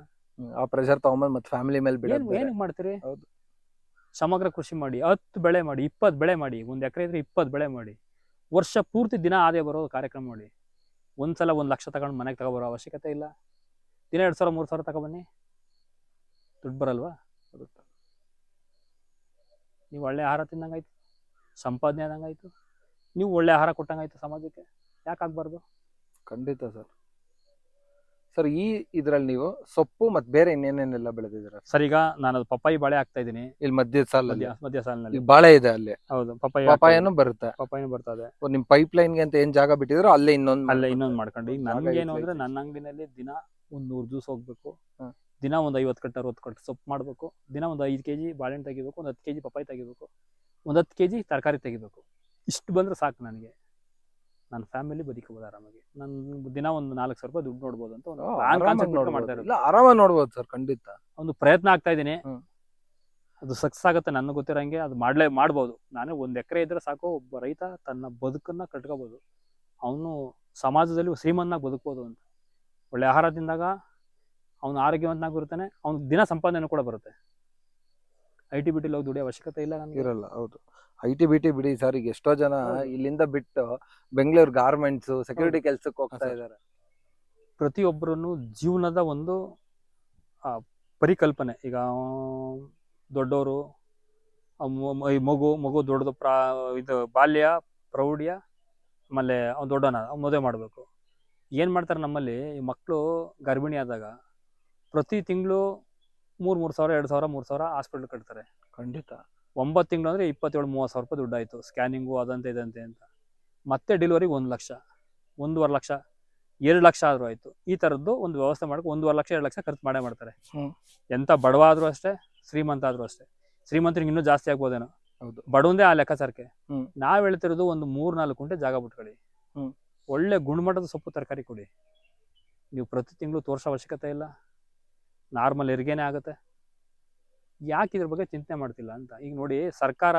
ಆ ಪ್ರೆಷರ್ ತಗೊಂಬಂದ್ ಮತ್ತೆ ಫ್ಯಾಮಿಲಿ ಮೇಲೆ ಏನ್ ಬಿಡೋದು ಬೇರೆ. ಏನಕ್ಕೆ ಮಾಡ್ತೀರಿ? ಹೌದು. ಸಮಗ್ರ ಕೃಷಿ ಮಾಡಿ ಹತ್ತು ಬೆಳೆ ಮಾಡಿ ಇಪ್ಪತ್ತು ಬೆಳೆ ಮಾಡಿ. ಒಂದ್ ಎಕರೆ ಇದ್ರೆ ಇಪ್ಪತ್ತು ಬೆಳೆ ಮಾಡಿ. ವರ್ಷ ಪೂರ್ತಿ ದಿನ ಆದಾಯ ಬರೋ ಕಾರ್ಯಕ್ರಮ ಮಾಡಿ ಒಂದ್ಸಲ ಒಂದು ಲಕ್ಷ ತಗೊಂಡು ಮನೆಗೆ ತಗೊಬರೋ ಅವಶ್ಯಕತೆ ಇಲ್ಲ. ದಿನ ಎರಡು ಸಾವಿರ, ಮೂರು ಸಾವಿರ ತಗೊಬನ್ನಿ ದುಡ್ಡು ಬರಲ್ವಾ? ನೀವು ಒಳ್ಳೆ ಆಹಾರ ತಿಂದಂಗಾಯ್ತು ಸಂಪಾದನೆ ಆದಂಗಾಯ್ತು ನೀವು ಒಳ್ಳೆ ಆಹಾರ ಕೊಟ್ಟಂಗಾಯ್ತು ಸಮಾಜಕ್ಕೆ. ಯಾಕೆ ಆಗ್ಬಾರ್ದು? ಖಂಡಿತ ಸರ್. ಸರ್ ಈ ಇದ್ರಲ್ಲಿ ನೀವು ಸೊಪ್ಪು ಮತ್ತೆ ಬೇರೆ ಇನ್ನೇನೇನೆಲ್ಲ ಬೆಳೆದಿದ್ದೀರಾ ಸರ್? ಈಗ ನಾನು ಅದು ಪಪ್ಪಾಯಿ ಬಾಳೆ ಹಾಕ್ತಾ ಇದ್ದೀನಿ. ಇಲ್ಲಿ ಮಧ್ಯ ಸಾಲಲ್ಲಿ. ಮಧ್ಯ ಮಧ್ಯ ಸಾಲಿನಲ್ಲಿ. ಇಲ್ಲಿ ಬಾಳೆ ಇದೆ ಅಲ್ಲಿ. ಹೌದು ಪಪ್ಪಾಯಿ ಪಪಾಯನು ಬರುತ್ತೆ. ಪಪ್ಪಾಯಿನೂ ಬರ್ತದೆ ಓ, ನಿಮ್ ಪೈಪ್ ಲೈನ್ಗೆ ಅಂತ ಏನ್ ಜಾಗ ಬಿಟ್ಟಿದ್ರು ಅಲ್ಲೇ ಇನ್ನೊಂದು ಅಲ್ಲೇ ಇನ್ನೊಂದು ಮಾಡ್ಕೊಂಡು. ಈಗ ಜಾಗ ನನ್ಗೇನು ಐತೆ, ಅಂದ್ರೆ. ನನ್ನ ಅಂಗಡಿನಲ್ಲಿ ದಿನ ಒಂದ್ ನೂರ್ ಜ್ಯೂಸ್ ಹೋಗ್ಬೇಕು. ಹ್ಮ್. ದಿನ ಒಂದ್ ಐವತ್ ಕಟ್ಟ ಅರವತ್ತು ಕಟ್ಟ ಸೊಪ್ಪು ಮಾಡ್ಬೇಕು. ದಿನ ಒಂದ್ ಐದು ಕೆಜಿ ಬಾಳೆಹಣ್ಣು ತೆಗಿಬೇಕು ಒಂದ್ ಹತ್ತು ಕೆಜಿ ಪಪ್ಪಾಯಿ ತೆಗಿಬೇಕು ಒಂದ್ ಹತ್ತು ಕೆಜಿ ತರಕಾರಿ ತೆಗಿಬೇಕು. ಇಷ್ಟು ಬಂದ್ರೆ ಸಾಕು ನನಗೆ. ನನ್ನ ಫ್ಯಾಮಿಲಿ ಬದುಕಬಹುದು ಆರಾಮಾಗಿ. ನನ್ ದಿನ ಒಂದು ನಾಲ್ಕು ಸಾವಿರ ರೂಪಾಯಿ ದುಡ್ಡು ನೋಡ್ಬೋದು ಅಂತ ಒಂದು ಕಾನ್ಸೆಪ್ಟ್ plan concept. ಮಾಡ್ತಾ ಇರೋದು. ಇಲ್ಲ ಆರಾಮಾಗಿ ನೋಡ್ಬೋದು ಸರ್ ಖಂಡಿತ. ಒಂದು ಪ್ರಯತ್ನ ಆಗ್ತಾ ಇದ್ದೀನಿ. ಹ್ಮ್. ಅದು ಸಕ್ಸಸ್ ಆಗುತ್ತೆ ನನಗೆ ಗೊತ್ತಿರಂಗೆ ಅದು ಮಾಡ್ಲೇ ಮಾಡ್ಬೋದು. ನಾನೇ ಒಂದ್ ಎಕರೆ ಇದ್ರೆ ಸಾಕು ಒಬ್ಬ ರೈತ ತನ್ನ ಬದುಕನ್ನ ಕಟ್ಕೋಬಹುದು ಅವನು ಸಮಾಜದಲ್ಲಿ ಶ್ರೀಮಂತನಾಗಿ ಬದುಕ್ಬೋದು ಅಂತ. ಒಳ್ಳೆ ಆಹಾರ ತಿಂದಾಗ ಅವನು ಆರೋಗ್ಯವಂತನಾಗಿರ್ತಾನೆ ಅವ್ನ ದಿನ ಸಂಪಾದನೆ ಕೂಡ ಬರುತ್ತೆ. ಐ ಟಿ ಬಿ ಟಿಲಿ ಹೋಗಿ ದುಡಿಯೋ ಅವಶ್ಯಕತೆ ಇಲ್ಲ ನನಗೆ. ಇರಲ್ಲ ಹೌದು. ಐ ಟಿ ಬಿ ಟಿ ಬಿಡಿ ಸರ್ ಈಗ ಎಷ್ಟೋ ಜನ ಇಲ್ಲಿಂದ ಬಿಟ್ಟು ಬೆಂಗಳೂರು ಗಾರ್ಮೆಂಟ್ಸ್ ಸೆಕ್ಯೂರಿಟಿ ಕೆಲ್ಸಕ್ಕೆ ಹೋಗ್ತಾ ಇದ್ದಾರೆ ಇದಾರೆ. ಪ್ರತಿಯೊಬ್ಬರನ್ನು ಜೀವನದ ಒಂದು ಆ, ಪರಿಕಲ್ಪನೆ. ಈಗ ದೊಡ್ಡವರು ಈ ಮಗು ಮಗು ದೊಡ್ಡದು ಪ್ರಾ ಇದು ಬಾಲ್ಯ ಪ್ರೌಢ್ಯ ಆಮೇಲೆ ಅವ್ನು ದೊಡ್ಡವನ ಅವ್ನು ಮದುವೆ ಮಾಡಬೇಕು. ಏನು ಮಾಡ್ತಾರೆ ನಮ್ಮಲ್ಲಿ ಈ ಮಕ್ಕಳು ಗರ್ಭಿಣಿ ಆದಾಗ ಪ್ರತಿ ತಿಂಗಳು ಮೂರು ಮೂರು ಸಾವಿರ ಎರಡು ಸಾವಿರ ಮೂರು ಸಾವಿರ ಹಾಸ್ಪಿಟ್ಲ್ ಕಟ್ತಾರೆ. ಖಂಡಿತ. ಒಂಬತ್ತು ತಿಂಗಳು ಅಂದರೆ ಇಪ್ಪತ್ತೇಳು ಮೂವತ್ತು ಸಾವಿರ ರೂಪಾಯಿ ದುಡ್ಡಾಯಿತು. ಸ್ಕ್ಯಾನಿಂಗು ಅದಂತೆ ಇದಂತೆ ಅಂತ. ಮತ್ತೆ ಡೆಲಿವರಿಗೆ ಒಂದು ಲಕ್ಷ ಒಂದೂವರೆ ಲಕ್ಷ ಎರಡು ಲಕ್ಷ ಆದರೂ ಆಯಿತು. ಈ ಥರದ್ದು ಒಂದು ವ್ಯವಸ್ಥೆ ಮಾಡಕ್ಕೆ ಒಂದೂವರೆ ಲಕ್ಷ ಎರಡು ಲಕ್ಷ ಖರ್ಚು ಮಾಡೇ ಮಾಡ್ತಾರೆ. ಎಂಥ ಬಡವ ಆದರೂ ಅಷ್ಟೇ ಶ್ರೀಮಂತ ಆದರೂ ಅಷ್ಟೇ. ಶ್ರೀಮಂತರಿಗೆ ಇನ್ನೂ ಜಾಸ್ತಿ ಆಗ್ಬೋದೇನೋ. ಹೌದು. ಬಡವಂದೇ ಆ ಲೆಕ್ಕಾಚಾರಕ್ಕೆ. ನಾವು ಹೇಳ್ತಿರೋದು ಒಂದು ಮೂರು ನಾಲ್ಕು ಗುಂಟೆ ಜಾಗ ಬಿಟ್ಕೊಳ್ಳಿ. ಒಳ್ಳೆ ಗುಣಮಟ್ಟದ ಸೊಪ್ಪು ತರಕಾರಿ ಕೊಡಿ. ನೀವು ಪ್ರತಿ ತಿಂಗಳು ತೋರಿಸೋ ಅವಶ್ಯಕತೆ ಇಲ್ಲ. ನಾರ್ಮಲ್ ಎರಿಗೆನೇ ಆಗುತ್ತೆ. ಯಾಕೆ ಇದ್ರ ಬಗ್ಗೆ ಚಿಂತೆ ಮಾಡ್ತಿಲ್ಲ ಅಂತ? ಈಗ ನೋಡಿ ಸರ್ಕಾರ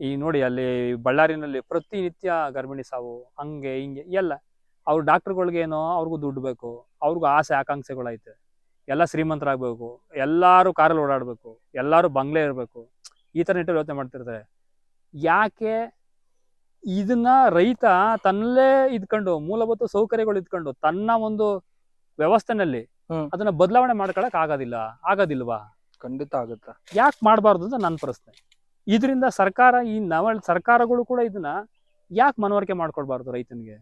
ಈಗ ನೋಡಿ ಅಲ್ಲಿ ಬಳ್ಳಾರಿನಲ್ಲಿ ಪ್ರತಿನಿತ್ಯ ಗರ್ಭಿಣಿ ಸಾವು ಹಂಗೆ ಹಿಂಗೆ ಎಲ್ಲ. ಅವ್ರ ಡಾಕ್ಟ್ರುಗಳ್ಗೇನೋ ಅವ್ರಿಗೂ ದುಡ್ಡು ಬೇಕು ಅವ್ರಿಗೂ ಆಸೆ ಆಕಾಂಕ್ಷೆಗಳೈತೆ. ಎಲ್ಲ ಶ್ರೀಮಂತರಾಗಬೇಕು ಎಲ್ಲರೂ ಕಾರಲ್ಲಿ ಓಡಾಡಬೇಕು ಎಲ್ಲರೂ ಬಂಗ್ಲೆ ಇರಬೇಕು. ಈ ಥರ ನಿಟ್ಟಲ್ಲಿ ಯೋಚನೆ ಮಾಡ್ತಿರ್ತಾರೆ. ಯಾಕೆ ಇದನ್ನ ರೈತ ತನ್ನಲ್ಲೇ ಇದ್ಕೊಂಡು ಮೂಲಭೂತ ಸೌಕರ್ಯಗಳು ಇದ್ಕೊಂಡು ತನ್ನ ಒಂದು ವ್ಯವಸ್ಥೆನಲ್ಲಿ ಅದನ್ನ ಬದಲಾವಣೆ ಮಾಡ್ಕೊಳಕ್ ಆಗೋದಿಲ್ಲ ಆಗೋದಿಲ್ವಾ? ಖಂಡಿತ ಆಗುತ್ತೆ? ಯಾಕೆ ಮಾಡಬಾರ್ದು ಅಂತ ನನ್ನ ಪ್ರಶ್ನೆ. ಇದರಿಂದ ಸರ್ಕಾರ, ಈ ನವ, ಸರ್ಕಾರಗಳು ಕೂಡ ಇದನ್ನ ಯಾಕೆ ಮನವರಿಕೆ ಮಾಡ್ಕೊಡ್ಬಾರ್ದು ರೈತನಿಗೆ?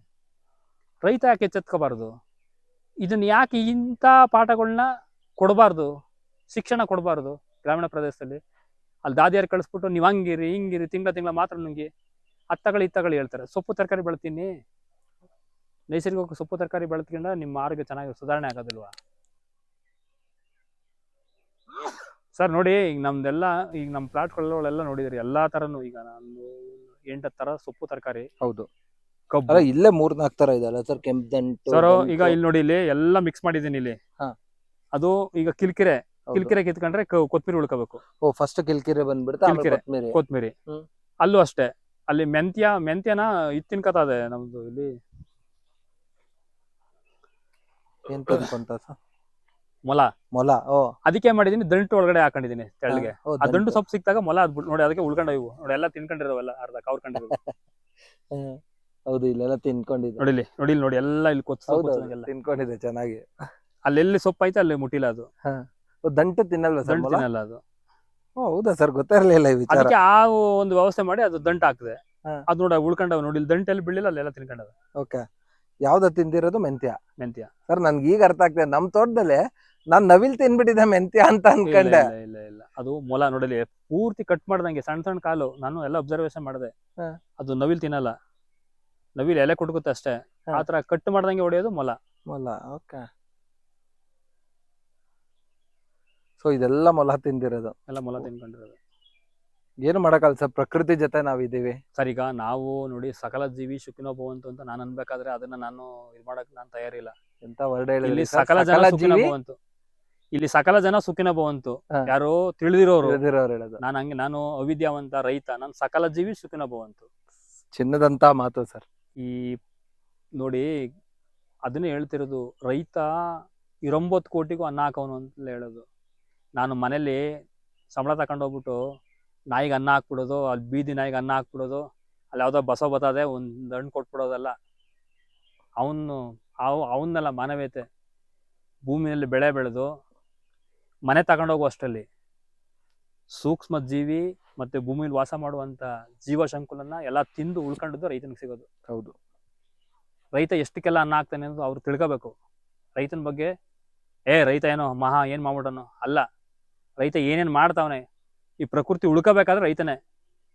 ರೈತ ಯಾಕೆ ಎಚ್ಚೆತ್ಕೋಬಾರ್ದು? ಇದನ್ನ ಯಾಕೆ ಇಂಥ ಪಾಠಗಳನ್ನ ಕೊಡಬಾರ್ದು? ಶಿಕ್ಷಣ ಕೊಡಬಾರ್ದು ಗ್ರಾಮೀಣ ಪ್ರದೇಶದಲ್ಲಿ? ಅಲ್ಲಿ ದಾದಿಯಾರು ಕಳಿಸ್ಬಿಟ್ಟು, ನೀವು ಹಂಗಿರಿ, ಹಿಂಗಿರಿ, ತಿಂಗಳ ತಿಂಗಳ ಮಾತ್ರ ನುಂಗಿ ಅತ್ತಗಳು, ಇತ್ತಗಳು ಹೇಳ್ತಾರೆ. ಸೊಪ್ಪು ತರಕಾರಿ ಬೆಳ್ತೀನಿ. ನೈಸರ್ಗಿಕ ಸೊಪ್ಪು ತರಕಾರಿ ಬೆಳೆದ್ಕೊಂಡ ನಿಮ್ಮ ಆರೋಗ್ಯ ಚೆನ್ನಾಗಿ, ಸುಧಾರಣೆ ಆಗೋದಿಲ್ವಾ? ಸರ್ ನೋಡಿ ಈಗ ನಮ್ದೆಲ್ಲ ಈಗ ನಮ್ಮ ಪ್ಲಾಟ್ಗಳೆಲ್ಲ ನೋಡಿದ್ರಿ ಎಲ್ಲಾ ತರನು ಈಗ ನಾನು ಎಂಟು ತರ ಸೊಪ್ಪು ತರಕಾರಿ ಹೌದು. ಕಬ್ಬು. ಅಲ್ಲ ಇಲ್ಲೇ ಮೂರ್ ನಾಲ್ಕು ತರ ಇದೆಲ್ಲ ಸರ್ ಕೆಂಪದಂಟು ಸರ್ ಈಗ ಇಲ್ಲಿ ನೋಡಿ ಇಲ್ಲಿ ಎಲ್ಲ ಮಿಕ್ಸ್ ಮಾಡಿದೀನಿ ಇಲ್ಲಿ. ಹಾ. ಅದು ಈಗ ಕಿಲ್ಕಿರೆ ಕಿಲ್ಕಿರೆ ಕಿತ್ಕೊಂಡ್ರೆ ಕ- ಕೊತ್ಮಿರಿ ಉಳ್ಕೋಬೇಕು. ಓ ಫಸ್ಟ್ ಕಿಲ್ಕಿರೆ ಬಂದ್ಬಿಡುತ್ತೆ ಆಮೇಲೆ ಕಿಲ್ಕಿರೆ. ಕೊತ್ಮಿರಿ. ಕೊತ್ಮಿರಿ. ಹ್ಮ್. ಅಲ್ಲೂ ಅಷ್ಟೇ ಅಲ್ಲಿ ಮೆಂತ್ಯ ಮೆಂತ್ಯನ ಇತ್ತಿನ ಇದೆ ನಮ್ದು ಇಲ್ಲಿ. ಏನ್ ತಂದ್ಕೊಂತ ಸರ್ ಮೊಲ. ಮೊಲ ಓ. ಅದಕ್ಕೆ ಮಾಡಿದೀನಿ ದಂಟು ಒಳಗಡೆ ಹಾಕೊಂಡಿದೀನಿ ತೆಳ್ಳಗೆ. ಆ ದಂಟು. ಸೊಪ್ಪು ಸಿಕ್ತಾಗ ಮೊಲ ಅದ್ಬಿಟ್ ನೋಡಿ ಅದಕ್ಕೆ ಉಳ್ಕೊಂಡ ಇವು. ನೋಡಿ ಎಲ್ಲ ತಿನ್ಕೊಂಡಿರೋವಲ್ಲ ಅರ್ಧ ಕವ್ರ್ಕೊಂಡಿರೋದು ಹ್ಮ್. ಹೌದು ಇಲ್ಲೆಲ್ಲ ತಿನ್ಕೊಂಡಿದ್ದೆ. ನೋಡಿ ಇಲ್ಲಿ ನೋಡಿ ಇಲ್ಲಿ ನೋಡಿ ಎಲ್ಲ ಇಲ್ಲಿ ಕೊಚ್ಚ ತಿನ್ಕೊಂಡಿದೆ ಚೆನ್ನಾಗಿ. ಅಲ್ಲೆಲ್ಲಿ ಸೊಪ್ಪು ಐತೆ ಅಲ್ಲಿ ಮುಟ್ಟಿಲ್ಲ ಅದು. ದಂಟು ತಿನ್ನಲ್ವಾ ಸರ್ ದಂಟು ತಿನ್ನಲ್ಲ ಅದು. ಓ, ಹೌದಾ ಸರ್ ಗೊತ್ತಿರಲಿಲ್ಲ ಈ ವಿಚಾರ. ಅದಕ್ಕೆ ಆ ಒಂದು ವ್ಯವಸ್ಥೆ ಮಾಡಿ ಅದು ದಂಟು ಹಾಕಿದೆ. ಅದು ನೋಡಿ ಉಳ್ಕೊಂಡವ್. ನೋಡಿ ಇಲ್ಲಿ ದಂಟಲ್ಲಿ ಬೀಳಿಲ್ಲ ಅಲ್ಲೆಲ್ಲ ತಿನ್ಕೊಂಡವ. ಓಕೆ. ಯಾವ್ದ ತಿಂದಿರೋದು ಮೆಂತ್ಯ. ಮೆಂತ್ಯ. ಸರ್ ನನ್ಗೆ ಈಗ ಅರ್ಥ ಆಗ್ತದೆ. ನಮ್ ತೋಟದಲ್ಲಿ ನಾನ್ ನವಿಲ್ ತಿನ್ಬಿಟ್ಟಿದ್ದೆ ಮೆಂತ್ಯ ಅಂತ ಅನ್ಕೊಂಡೆ. ಇಲ್ಲ ಇಲ್ಲ ಇಲ್ಲ. ಅದು ಮೊಲ ನೋಡಲಿ ಪೂರ್ತಿ ಕಟ್ ಮಾಡ್ದಂಗೆ ಸಣ್ಣ ಸಣ್ಣ ಕಾಲು ನಾನು ಎಲ್ಲ ಅಬ್ಸರ್ವೇಷನ್ ಮಾಡಿದೆ. ಹಾ. ಅದು ನವಿಲ್ ತಿನ್ನಲ್ಲ. ನವಿಲ್ ಎಲೆ ಕುಟ್ಕುತ್ತೆ ಅಷ್ಟೇ. ಹಾ. ಆತರ ಕಟ್ ಮಾಡ್ದಂಗೆ ಹೊಡೆಯೋದು ಮೊಲ. ಮೊಲ ಓಕೆ. ಸೊ ಇದೆಲ್ಲ ಮೊಲ ತಿಂದಿರೋದು. ಎಲ್ಲ ಮೊಲ ತಿನ್ಕೊಂಡಿರೋದು. ಏನು ಮಾಡಕ್ಕಲ್ಲ ಸರ್ ಪ್ರಕೃತಿ ಜೊತೆ ನಾವಿದ್ದೀವಿ ಸರ್ ಈಗ ನಾವು ನೋಡಿ ಸಕಲ ಜೀವಿ ಸುಖಿನೋ ಭವಂತು ಅಂತ ನಾನು ಅನ್ಬೇಕಾದ್ರೆ ಅದನ್ನ ನಾನು ಇದು ಮಾಡಕ್ ನಾನು ತಯಾರಿಲ್ಲ. ಎಂತ ವರ್ಡ್ ಇಲ್ಲಿ ಸಕಲ ಜನ ಸುಖಿನ ಭವಂತು ಇಲ್ಲಿ ಸಕಲ ಜನ ಸುಖಿನ ಭವಂತು ಯಾರು ಯಾರೋ ತಿಳಿದಿರೋರು ಹೇಳೋದು. ನಾನು ಹಂಗೆ ನಾನು ಅವಿದ್ಯಾವಂತ ರೈತ ನಾನು ಸಕಲ ಜೀವಿ ಸುಖಿನ ಭವಂತು ಚಿನ್ನದಂತ ಮಾತು ಸರ್. ಈ ನೋಡಿ ಅದನ್ನೇ ಹೇಳ್ತಿರೋದು ರೈತ ಇರೊಂಬತ್ತು ಕೋಟಿಗೂ ಅನ್ನ ಹಾಕೋನು ಅಂತ ಹೇಳೋದು. ನಾನು ಮನೇಲಿ ಸಂಬಳ ತಗೊಂಡು ಹೋಗ್ಬಿಟ್ಟು ನಾಯಿಗೆ ಅನ್ನ ಹಾಕ್ಬಿಡೋದು ಅಲ್ಲಿ ಬೀದಿ ನಾಯಿಗೆ ಅನ್ನ ಹಾಕ್ಬಿಡೋದು ಅಲ್ಲಿ ಯಾವುದೋ ಬಸವ ಬತ್ತದೆ ಒಂದು ಹಣ್ಣು ಕೊಟ್ಬಿಡೋದಲ್ಲ. ಅವನು ಅವು ಅವನ್ನೆಲ್ಲ ಮಾನವೀಯತೆ. ಭೂಮಿಯಲ್ಲಿ ಬೆಳೆ ಬೆಳೆದು ಮನೆ ತಗೊಂಡೋಗು ಅಷ್ಟರಲ್ಲಿ. ಸೂಕ್ಷ್ಮ ಜೀವಿ ಮತ್ತೆ ಭೂಮಿಲಿ ವಾಸ ಮಾಡುವಂತ ಜೀವ ಸಂಕುಲನ ಎಲ್ಲ ತಿಂದು ಉಳ್ಕೊಂಡಿದ್ದು ರೈತನಿಗೆ ಸಿಗೋದು. ಹೌದು. ರೈತ ಎಷ್ಟಕ್ಕೆಲ್ಲ ಅನ್ನ ಹಾಕ್ತಾನೆ ಅನ್ನೋದು ಅವ್ರು ತಿಳ್ಕೋಬೇಕು. ರೈತನ ಬಗ್ಗೆ ಏ ರೈತ ಏನೋ ಮಹಾ ಏನು ಮಾಡ್ಬಿಡೋನು ಅಲ್ಲ ರೈತ ಏನೇನ್ ಮಾಡ್ತಾವನೆ ಈ ಪ್ರಕೃತಿ ಉಳ್ಕೋಬೇಕಾದ್ರೆ ರೈತನೇ.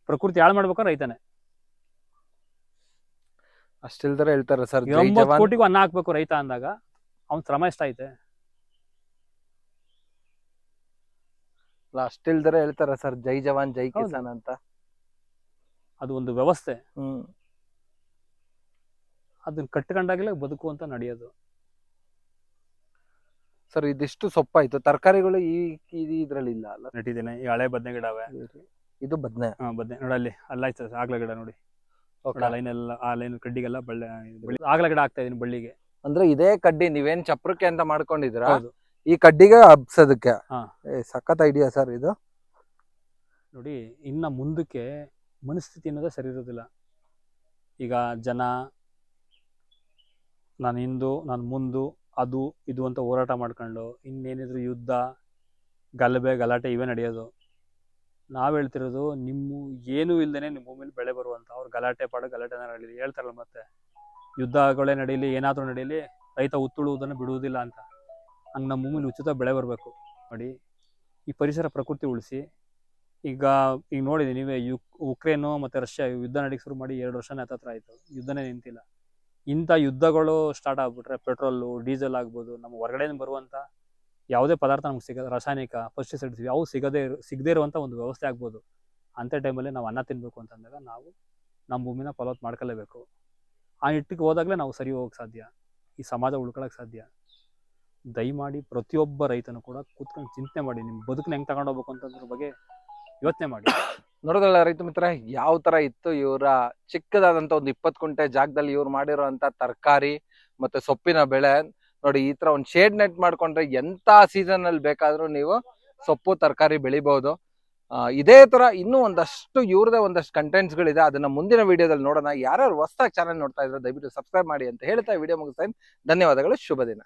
ಪ್ರಕೃತಿ ಹಾಳು ಮಾಡ್ಬೇಕಾದ್ರೆ ರೈತನೇ. ಅಷ್ಟಿಲ್ದರ ಹೇಳ್ತಾರೆ ಸರ್ ಜೈ ಒಂಬತ್ತು ಜವಾನ್. ಕೋಟಿಗೂ ಅನ್ನ ಹಾಕ್ಬೇಕು ರೈತ ಅಂದಾಗ ಅವ್ನ ಶ್ರಮ ಎಷ್ಟೈತೆ ಅಲ್ಲ, ಅಷ್ಟಿಲ್ದರೆ ಹೇಳ್ತಾರೆ ಸರ್ ಜೈ ಜವಾನ್ ಜೈ ಹೌದು. ಕಿಸಾನ್ ಅಂತ. ಅದು ಒಂದು ವ್ಯವಸ್ಥೆ. ಹ್ಮ್. ಅದನ್ನ ಕಟ್ಕೊಂಡಾಗಲೇ ಬದುಕು ಅಂತ ನಡೆಯೋದು. ಸರ್ ಇದಿಷ್ಟು ಸೊಪ್ಪಾಯ್ತು. ತರಕಾರಿಗಳು ಈ ಈ- ಇದ್ರಲ್ಲಿ ಇಲ್ಲ ಅಲ್ಲ ನೆಟ್ಟಿದ್ದೇನೆ. ಈ ಹಳೆ ಬದನೆ ಗಿಡ ಅವೆ ಇದು ಬದ್ನೆ. ಹಾ ಬದನೆ. ಅಲ್ಲಿ ಅಲ್ಲಾಯ್ತು ಆಗ್ಲ ಗಿಡ ನೋಡಿ. Okay. ಲೈನ್ ಎಲ್ಲ ಆ ಲೈನ್ ಕಡ್ಡಿಗೆಲ್ಲ ಬಳ್ಳಿ ಬಳ್ಳಿ ಆಗ್ಲ ಗಿಡ ಆಗ್ತಾ ಇದೀನಿ ಬಳ್ಳಿಗೆ. ಅಂದ್ರೆ ಇದೇ ಕಡ್ಡಿ ನೀವೇನ್ ಚಪ್ರಕ್ಕೆ ಅಂತ ಮಾಡ್ಕೊಂಡಿದ್ರ ಹೌದು. ಈ ಕಡ್ಡಿಗೆ ಹಬ್ಸೋದಕ್ಕೆ. ಹಾ. ಏ ಸಖತ್ ಐಡಿಯಾ ಸರ್ ಇದು. ನೋಡಿ ಇನ್ನ ಮುಂದಕ್ಕೆ ಮನಸ್ಥಿತಿ ಅನ್ನೋದೇ ಸರಿ ಇರೋದಿಲ್ಲ. ಈಗ ಜನ ನಾನು ಹಿಂದು ನಾನು ಮುಂದು ಅದು, ಇದು ಅಂತ ಹೋರಾಟ ಮಾಡ್ಕೊಂಡು ಇನ್ನೇನಿದ್ರು ಯುದ್ಧ, ಗಲಭೆ, ಗಲಾಟೆ ಇವೇ ನಡೆಯೋದು. ನಾವು ಹೇಳ್ತಿರೋದು ನಿಮ್ಮ ಏನೂ ಇಲ್ದೇನೆ ನಿಮ್ಮ ಭೂಮಿಲಿ ಬೆಳೆ ಬರುವಂತ, ಅವ್ರು ಗಲಾಟೆ ಪಾಡು, ಗಲಾಟೆ ನಡೀಲಿ, ಹೇಳ್ತಾರಲ್ಲ ಮತ್ತೆ. ಯುದ್ಧಗಳೇ ನಡೀಲಿ, ಏನಾದರೂ ನಡೀಲಿ, ರೈತ ಉತ್ತುಳುವುದನ್ನು ಬಿಡುವುದಿಲ್ಲ ಅಂತ. ಹಂಗೆ ನಮ್ಮ ಭೂಮಿಲಿ ಉಚಿತ ಬೆಳೆ ಬರಬೇಕು. ನೋಡಿ, ಈ ಪರಿಸರ ಪ್ರಕೃತಿ ಉಳಿಸಿ, ಈಗ ಈಗ ನೋಡಿದೆ ನೀವೇ ಯುಕ್ ಉಕ್ರೇನು ಮತ್ತು ರಷ್ಯಾ ಯುದ್ಧ ನಡೀಕೆ ಶುರು ಮಾಡಿ ಎರಡು ವರ್ಷನೇ ಹತ್ತತ್ರ ಆಯಿತು. ಯುದ್ಧನೇ ನಿಂತಿಲ್ಲ. ಇಂಥ ಯುದ್ಧಗಳು ಸ್ಟಾರ್ಟ್ ಆಗ್ಬಿಟ್ರೆ ಪೆಟ್ರೋಲು, ಡೀಸೆಲ್ ಆಗ್ಬೋದು, ನಮ್ಗೆ ಹೊರಗಡೆಯಿಂದ ಬರುವಂಥ ಯಾವುದೇ ಪದಾರ್ಥ ನಮ್ಗೆ ಸಿಗ ರಾಸಾಯನಿಕ ಪೆಸ್ಟಿಸೈಡ್ಸ್ ಯಾವ ಸಿಗದೇ ಸಿಗದೇ ಇರುವಂಥ ಒಂದು ವ್ಯವಸ್ಥೆ ಆಗ್ಬೋದು. ಅಂಥ ಟೈಮಲ್ಲಿ ನಾವು ಅನ್ನ ತಿನ್ನಬೇಕು ಅಂತಂದಾಗ ನಾವು ನಮ್ಮ ಭೂಮಿನ ಫಲವತ್ತು ಮಾಡ್ಕೊಳ್ಳೇಬೇಕು ಆ ನಿಟ್ಟಿಗೆ ಹೋದಾಗಲೇ ನಾವು ಸರಿ ಹೋಗೋಕೆ ಸಾಧ್ಯ. ಈ ಸಮಾಜ ಉಳ್ಕೊಳ್ಳೋಕೆ ಸಾಧ್ಯ. ದಯಮಾಡಿ ಪ್ರತಿಯೊಬ್ಬ ರೈತನು ಕೂಡ ಕೂತ್ಕೊಂಡು ಚಿಂತನೆ ಮಾಡಿ ನಿಮ್ಮ ಬದುಕನ್ನ ಹೆಂಗೆ ತಗೊಂಡೋಗ್ಬೇಕು ಅಂತಂದ್ರ ಬಗ್ಗೆ ಯೋಚನೆ ಮಾಡಿ. ನೋಡೋದಲ್ಲ ರೈತ ಮಿತ್ರ, ಯಾವ ತರ ಇತ್ತು ಇವರ ಚಿಕ್ಕದಾದಂತ ಒಂದು ಇಪ್ಪತ್ತು ಕುಂಟೆ ಜಾಗದಲ್ಲಿ ಇವ್ರು ಮಾಡಿರುವಂತ ತರಕಾರಿ ಮತ್ತೆ ಸೊಪ್ಪಿನ ಬೆಳೆ. ನೋಡಿ, ಈ ತರ ಒಂದು ಶೇಡ್ ನೆಟ್ ಮಾಡ್ಕೊಂಡ್ರೆ ಎಂತ ಸೀಸನ್ ಅಲ್ಲಿ ಬೇಕಾದ್ರೂ ನೀವು ಸೊಪ್ಪು, ತರಕಾರಿ ಬೆಳಿಬಹುದು ಇದೇ ತರ ಇನ್ನೂ ಒಂದಷ್ಟು ಇವ್ರದೇ ಒಂದಷ್ಟು ಕಂಟೆಂಟ್ಸ್ ಗಳಿದೆ. ಅದನ್ನ ಮುಂದಿನ ವಿಡಿಯೋದಲ್ಲಿ ನೋಡೋಣ. ಯಾರ್ಯಾರು ಹೊಸದಾಗಿ ಚಾನಲ್ ನೋಡ್ತಾ ಇದ್ರೆ ದಯವಿಟ್ಟು ಸಬ್ಸ್ಕ್ರೈಬ್ ಮಾಡಿ ಅಂತ ಹೇಳ್ತಾ ವಿಡಿಯೋ ಮುಗಿಸ್ತಾ. ಧನ್ಯವಾದಗಳು. ಶುಭ ದಿನ.